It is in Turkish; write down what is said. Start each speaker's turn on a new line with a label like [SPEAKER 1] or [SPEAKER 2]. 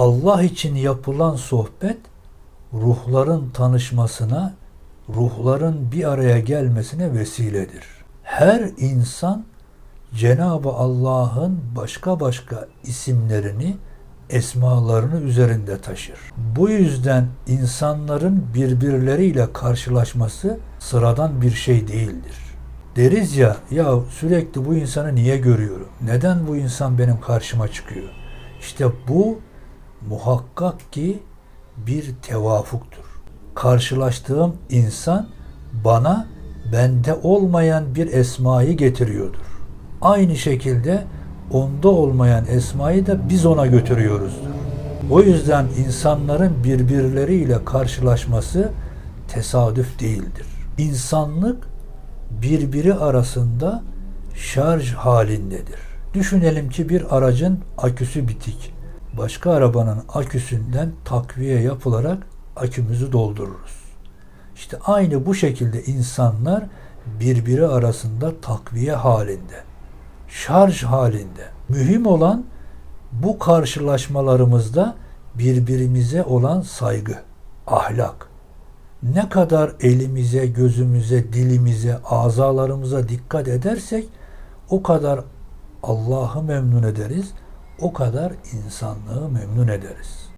[SPEAKER 1] Allah için yapılan sohbet ruhların tanışmasına, ruhların bir araya gelmesine vesiledir. Her insan Cenab-ı Allah'ın başka başka isimlerini, esmalarını üzerinde taşır. Bu yüzden insanların birbirleriyle karşılaşması sıradan bir şey değildir. Deriz ya, ya sürekli bu insanı niye görüyorum? Neden bu insan benim karşıma çıkıyor? İşte bu muhakkak ki bir tevafuktur. Karşılaştığım insan bana bende olmayan bir esmayı getiriyordur. Aynı şekilde onda olmayan esmayı da biz ona götürüyoruzdur. O yüzden insanların birbirleriyle karşılaşması tesadüf değildir. İnsanlık birbiri arasında şarj halindedir. Düşünelim ki bir aracın aküsü bitik. Başka arabanın aküsünden takviye yapılarak akümüzü doldururuz. İşte aynı bu şekilde insanlar birbiri arasında takviye halinde, şarj halinde. Mühim olan bu karşılaşmalarımızda birbirimize olan saygı, ahlak. Ne kadar elimize, gözümüze, dilimize, azalarımıza dikkat edersek o kadar Allah'ı memnun ederiz, o kadar insanlığı memnun ederiz.